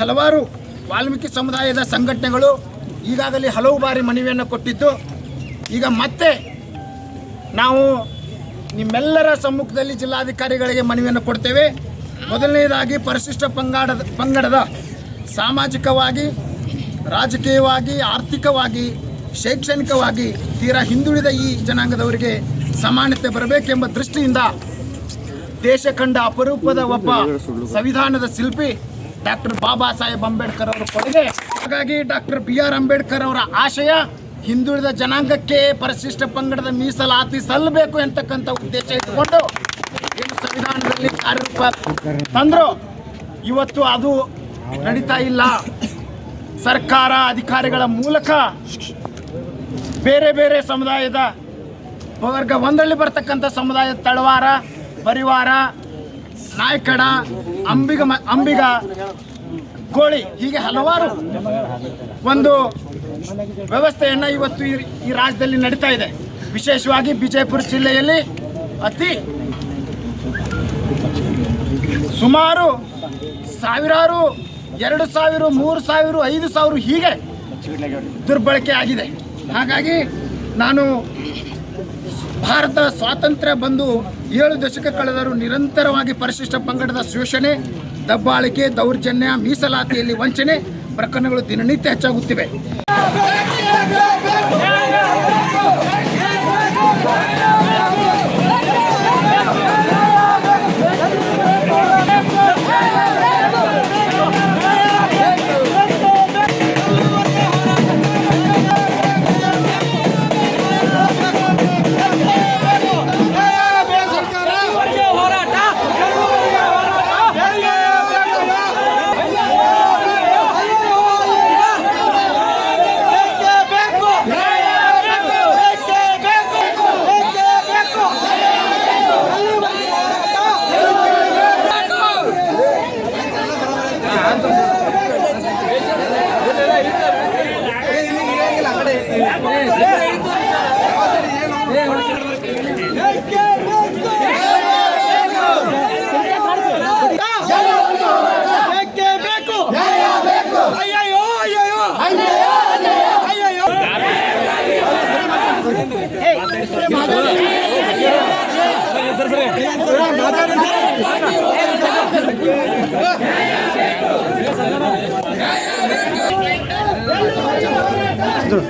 ಹಲವಾರು ವಾಲ್ಮೀಕಿ ಸಮುದಾಯದ ಸಂಘಟನೆಗಳು ಈಗಾಗಲೇ ಹಲವು ಬಾರಿ ಮನವಿಯನ್ನು ಕೊಟ್ಟಿದ್ದು, ಈಗ ಮತ್ತೆ ನಾವು ನಿಮ್ಮೆಲ್ಲರ ಸಮ್ಮುಖದಲ್ಲಿ ಜಿಲ್ಲಾಧಿಕಾರಿಗಳಿಗೆ ಮನವಿಯನ್ನು ಕೊಡ್ತೇವೆ. ಮೊದಲನೇದಾಗಿ ಪರಿಶಿಷ್ಟ ಪಂಗಡದ ಪಂಗಡದ ಸಾಮಾಜಿಕವಾಗಿ, ರಾಜಕೀಯವಾಗಿ, ಆರ್ಥಿಕವಾಗಿ, ಶೈಕ್ಷಣಿಕವಾಗಿ ತೀರಾ ಹಿಂದುಳಿದ ಈ ಜನಾಂಗದವರಿಗೆ ಸಮಾನತೆ ಬರಬೇಕೆಂಬ ದೃಷ್ಟಿಯಿಂದ ದೇಶ ಕಂಡ ಅಪರೂಪದ ಒಬ್ಬ ಸಂವಿಧಾನದ ಶಿಲ್ಪಿ ಡಾಕ್ಟರ್ ಬಾಬಾ ಸಾಹೇಬ್ ಅಂಬೇಡ್ಕರ್ ಅವರ ಕೊಡುಗೆ. ಹಾಗಾಗಿ ಡಾಕ್ಟರ್ ಬಿ ಆರ್ ಅಂಬೇಡ್ಕರ್ ಅವರ ಆಶಯ ಹಿಂದುಳಿದ ಜನಾಂಗಕ್ಕೆ ಪರಿಶಿಷ್ಟ ಪಂಗಡದ ಮೀಸಲಾತಿ ಸಲ್ಲಬೇಕು ಎಂತಕ್ಕಂಥ ಉದ್ದೇಶ ಇಟ್ಟುಕೊಂಡು ಏನು ಸಂವಿಧಾನದಲ್ಲಿ ಕಾರ್ಯರೂಪ ತಂದ್ರು, ಇವತ್ತು ಅದು ನಡೀತಾ ಇಲ್ಲ. ಸರ್ಕಾರ ಅಧಿಕಾರಿಗಳ ಮೂಲಕ ಬೇರೆ ಬೇರೆ ಸಮುದಾಯದ ವರ್ಗ ಒಂದರಲ್ಲಿ ಬರ್ತಕ್ಕಂಥ ಸಮುದಾಯದ ತಳವಾರ, ಪರಿವಾರ ನಾಯಕಡ, ಅಂಬಿಗ ಮ- ಅಂಬಿಗ ಕೋಳಿ, ಹೀಗೆ ಹಲವಾರು ಒಂದು ವ್ಯವಸ್ಥೆಯನ್ನು ಇವತ್ತು ಈ ರಾಜ್ಯದಲ್ಲಿ ನಡೀತಾ ಇದೆ. ವಿಶೇಷವಾಗಿ ಬಿಜಯಪುರ ಜಿಲ್ಲೆಯಲ್ಲಿ ಅತಿ ಸುಮಾರು ಸಾವಿರಾರು, ಎರಡು ಸಾವಿರ, ಮೂರು ಸಾವಿರ, ಐದು ಸಾವಿರ ಹೀಗೆ ದುರ್ಬಳಕೆ ಆಗಿದೆ. ಹಾಗಾಗಿ ನಾನು ಭಾರತ ಸ್ವಾತಂತ್ರ್ಯ ಬಂದು ಏಳು ದಶಕ ಕಳೆದರೂ ನಿರಂತರವಾಗಿ ಪರಿಶಿಷ್ಟ ಪಂಗಡದ ಶೋಷಣೆ, ದಬ್ಬಾಳಿಕೆ, ದೌರ್ಜನ್ಯ, ಮೀಸಲಾತಿಯಲ್ಲಿ ವಂಚನೆ ಪ್ರಕರಣಗಳು ದಿನನಿತ್ಯ ಹೆಚ್ಚಾಗುತ್ತಿವೆ. ಮಾತಾಡಿ ধরুন।